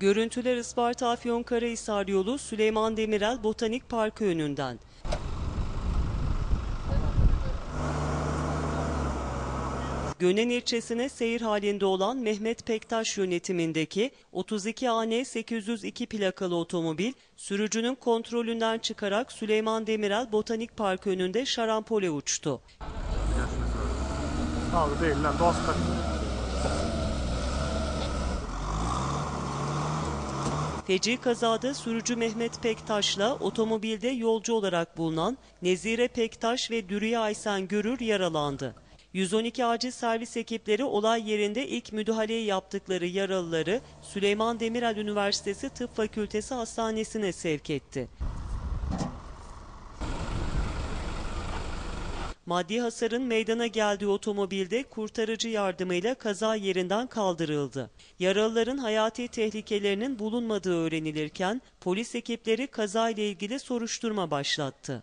Görüntüler Isparta Afyonkarahisar yolu Süleyman Demirel Botanik Parkı önünden. Gönen ilçesine seyir halinde olan Mehmet Pektaş yönetimindeki 32 AN 802 plakalı otomobil sürücünün kontrolünden çıkarak Süleyman Demirel Botanik Parkı önünde şarampole uçtu. Sağlı değil lan. Feci kazada sürücü Mehmet Pektaş'la otomobilde yolcu olarak bulunan Nezire Pektaş ve Dürüye Aysen Görür yaralandı. 112 acil servis ekipleri olay yerinde ilk müdahaleyi yaptıkları yaralıları Süleyman Demirel Üniversitesi Tıp Fakültesi Hastanesi'ne sevk etti. Maddi hasarın meydana geldiği otomobilde kurtarıcı yardımıyla kaza yerinden kaldırıldı. Yaralıların hayati tehlikelerinin bulunmadığı öğrenilirken polis ekipleri kazayla ilgili soruşturma başlattı.